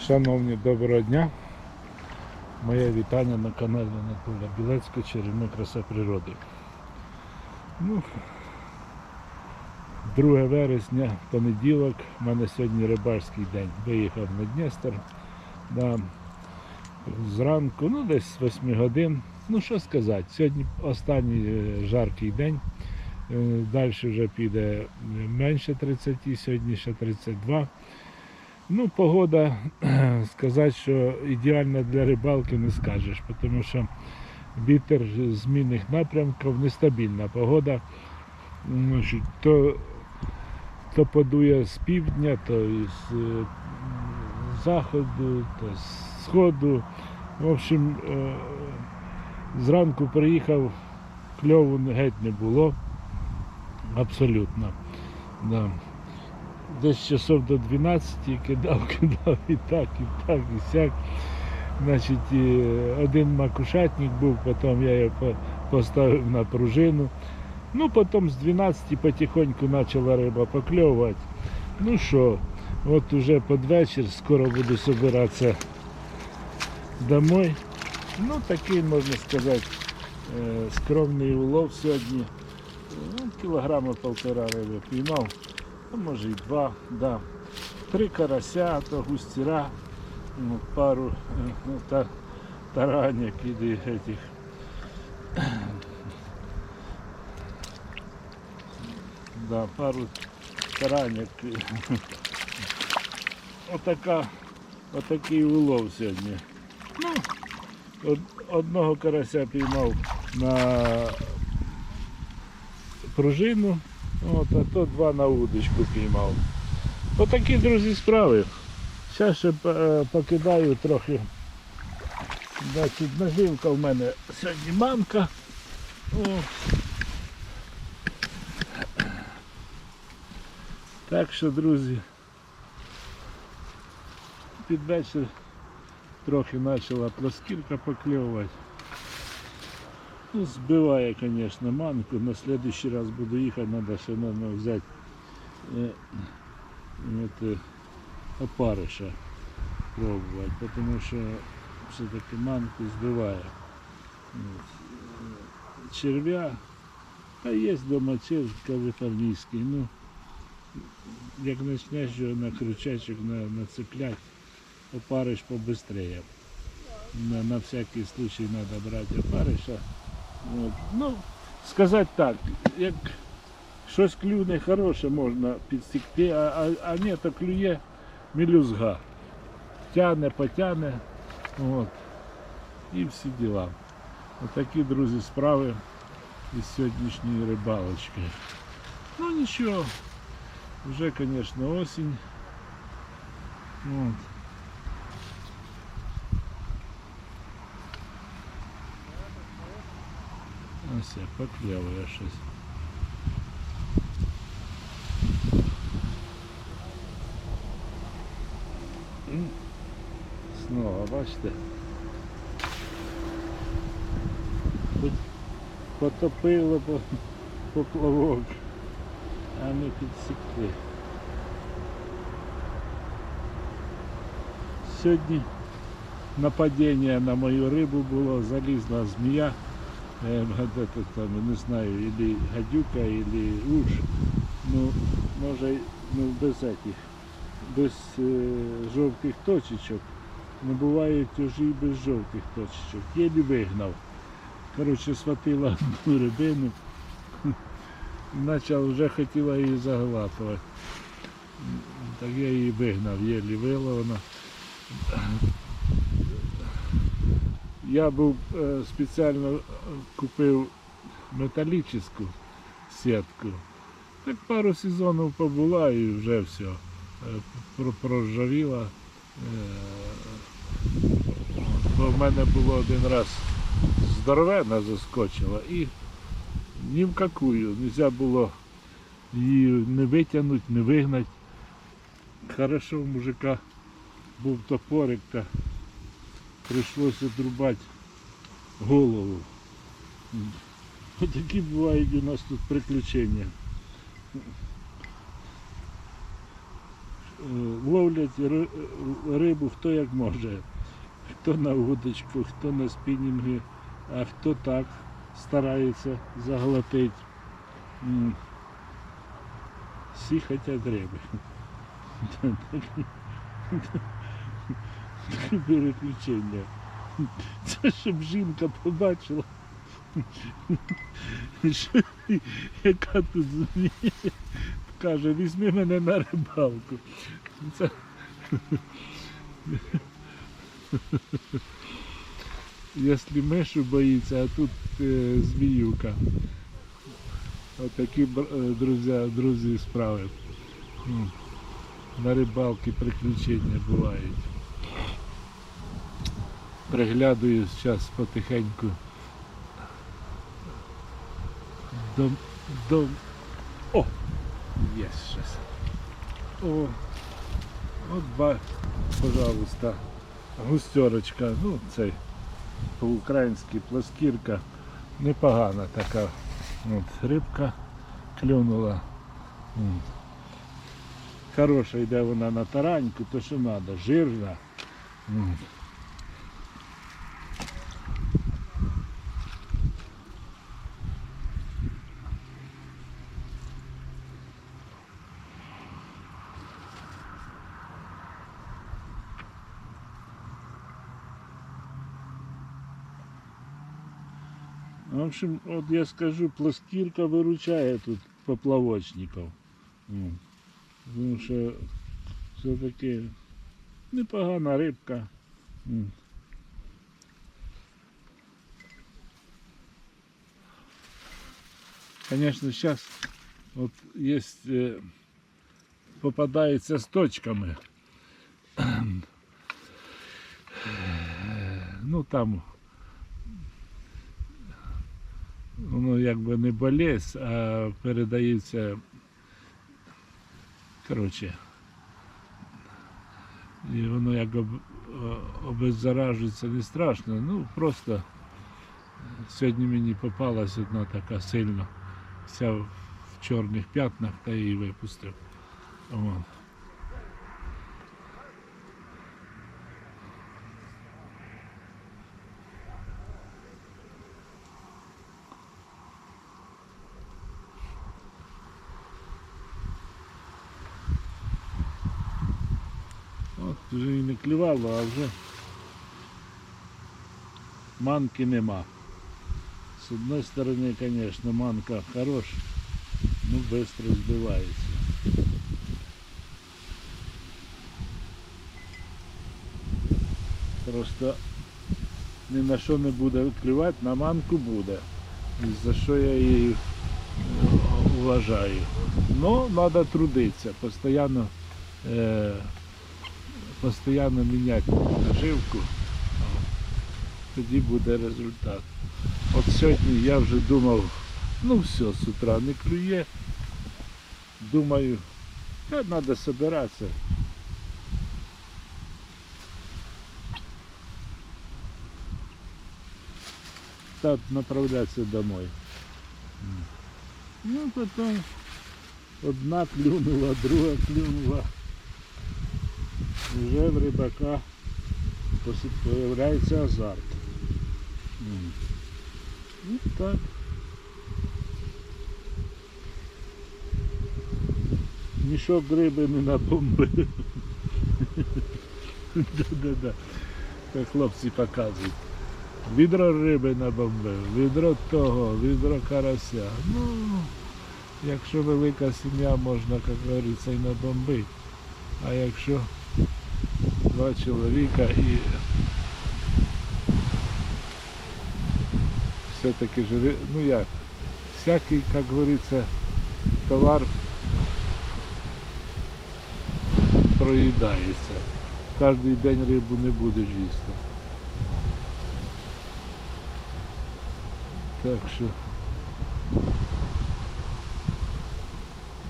Шановні, доброго дня. Моє вітання на каналі Анатолія Білецького Черівна краса природи. Ну, 2 вересня, понеділок, у мене сьогодні рибальський день. Виїхав на Дністер. Да, зранку, ну десь з 8 годин. Ну що сказати, сьогодні останній е, жаркий день. Далі вже піде менше 30, сьогодні ще 32. Ну, погода, сказати, що ідеальна для рибалки не скажеш, тому що вітер змінних напрямків, нестабільна погода. То, то подує з півдня, то з е, заходу, то з сходу. В общем, е, зранку приїхав, кльову геть не було. Абсолютно. Да десь часов до 12 кидав, кидав і так, і так, і сяк. Значить, один макушатник був, потім я його поставив на пружину. Ну, потім з 12 потихоньку почала риба покльовувати. Ну що, от уже під вечір, скоро буду збиратися домой. Ну, такий, можна сказати, е, скромний улов сьогодні. Ну, кілограма полтора риби піймав а може і два, да. Три карася, то густіра, ну, пару ну, та, таранек і этих. Да, пару таранек. Отака, отакий улов сьогодні. Ну, од, одного карася піймав на пружину, От, а то два на удочку піймав. Отакі, друзі, справи. Зараз ще е, покидаю трохи. Значить, наживка в мене сьогодні мамка. О. Так що, друзі, під вечір трохи почала плоскірка покльовувати. Ну, збиває, звісно, манку. На следующий раз буду їхати, треба ще наверное, взяти е, это, опариша пробувати, тому що все-таки манку збиває. От. Е, Черв'я, та є вдома червь каліфорнійський, ну як почнеш його на крючечок на, нацеплять, опариш побистрее. На, на всякий случай треба брати опариша. От. Ну, сказати так, як щось клюне хороше, можна підсікти, а, а, а ні, то клює мелюзга. Тяне, потяне. От. І всі діла. Отакі, друзі, справи із сьогоднішньої рибалочки. Ну нічого, вже, звісно, осінь. От. Ось я поклевує щось. М. Снова, бачите? Тут потопило по- поплавок, а ми підсікли. Сьогодні нападіння на мою рибу було, залізла змія. Е, вот это там, не знаю, или гадюка, или уж. Ну, може, ну, без этих, без е, жовтих точечок. Не бувають ужі і без жовтих точечок. Єлі вигнав. Коротше, схватила одну рибину. Почав, вже хотіла її заглатувати. Так я її вигнав, єлі вилована. Я був е, спеціально е, купив металічну сітку. Так пару сезонів побула і вже все. е, Проржавіла. Бо в мене було один раз здоровена заскочила і ні в какую. Нельзя було її не витягнути, не вигнати. Хорошо у мужика був топорик та прийшлося отрубати голову. Ось такі бувають у нас тут приключення. Е, ловлять рибу хто як може. Хто на удочку, хто на спінінги, а хто так старається заглотити. Всі хочуть риби. Переключення. Це щоб жінка побачила. Що, яка тут змія. Каже, візьми мене на рибалку. Це... Якщо мишу боїться, а тут е, зміюка. Отакі е, друзі, друзі справи. На рибалки приключення бувають. Приглядую зараз потихеньку до, до... О! Є щось. О! От ба, пожалуйста, густерочка, ну цей по-українськи плоскірка, непогана така. От, рибка клюнула. Хороша йде вона на тараньку, то що треба, жирна. В общем, от я скажу, плоскірка виручає тут поплавочників. М. Тому що все-таки непогана рибка. М. Конечно, сейчас вот есть э, попадается с точками. Ну там якби не болезнь, а передається. Коротше. І воно як об, о- обеззаражується не страшно. Ну просто сьогодні мені попалась одна така сильно, вся в чорних п'ятнах та я її випустив. О. Вже і не клювало, а вже манки нема. З одної сторони, звісно, манка хороша, ну швидко збивається. Просто ні на що не буде клювати, на манку буде. За що я її е, вважаю. Ну, треба трудитися, постійно, е, постійно міняти наживку, тоді буде результат. От сьогодні я вже думав, ну все, з утра не клює. Думаю, та треба збиратися. Та направлятися домой. Ну, потім одна клюнула, друга клюнула. Вже в рибака з'являється азарт. Ну так. Мішок риби не набомбив. Да-да-да. Так хлопці показують. Відро риби набомбив, відро того, відро карася. Ну, якщо велика сім'я, можна, як говориться, і набомбити. А якщо два чоловіка і все-таки ж, ри- ну як, всякий, як говориться, товар проїдається. Кожен день рибу не будеш їсти. Так що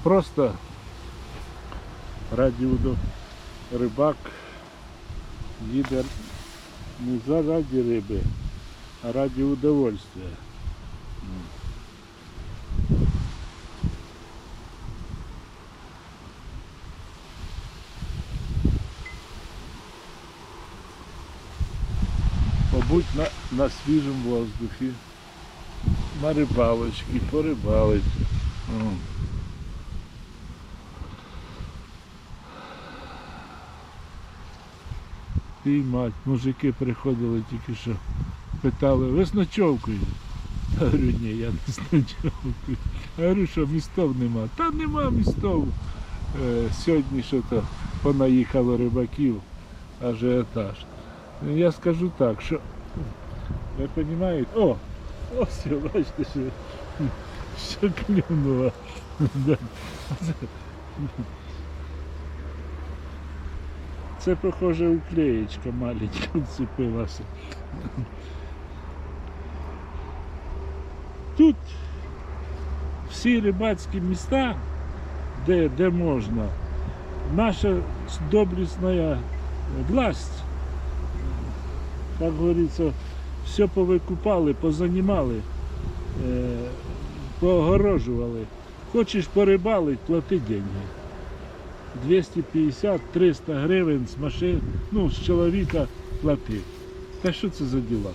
просто раді удо- рибак Лидер не заради рыбы, а ради удовольствия. Побудь на, на свежем воздухе, на рыбалочке, порыбалить. О. Піймать. Мужики приходили тільки що, питали, ви з ночовкою? Я говорю, ні, я не з ночовкою. Я говорю, що містов нема. Та нема містов. Е, сьогодні що то понаїхало рибаків, ажіотаж. Я скажу так, що ви розумієте, о, ось бачите, що, що клюнуло. Це похоже уклеєчка маленька вцепилася. Тут всі рибацькі міста, де, де можна, наша доблісна власть, як говориться, все повикупали, позанімали, е, поогорожували. Хочеш порибалить, плати деньги. 250-300 гривень з машин, ну, з чоловіка плати. Та що це за діла?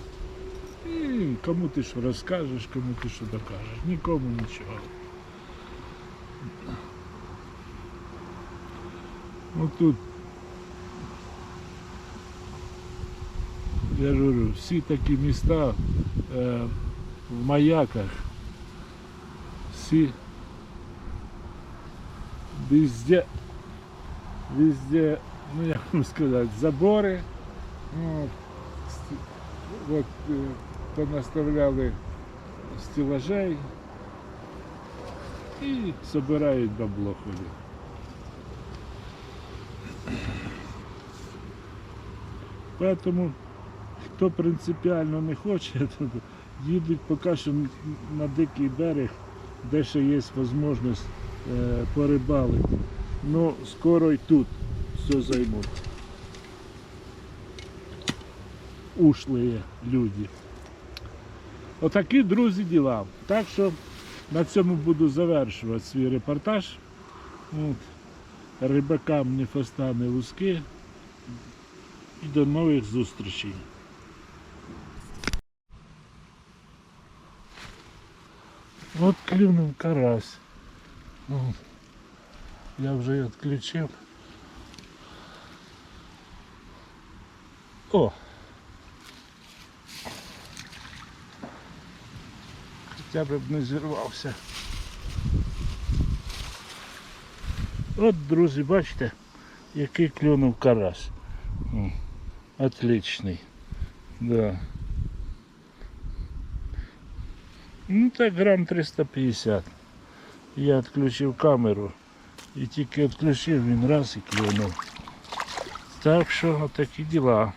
І кому ти що розкажеш, кому ти що докажеш. Нікому нічого. Отут. Я говорю, всі такі міста е, в маяках, всі везде, везде, ну як вам сказати, забори. Ст- от е, понаставляли стелажей і збирають бабло ходять. Поэтому хто принципіально не хоче, то їдуть поки що на дикий берег, де ще є можливість е, порибалити. Ну, скоро й тут все займуть. Ушлые люди. Отакі, друзі, діла. Так що на цьому буду завершувати свій репортаж. От. Рибакам не фаста, не луски. І до нових зустрічей. От клюнув карась. От. Я вже відключив. О! Хоча б не зірвався. От, друзі, бачите, який клюнув карась. О, Отличний. Да. Ну так грам 350. Я відключив камеру І тільки відключив він раз і клюнув. Так що такі діла.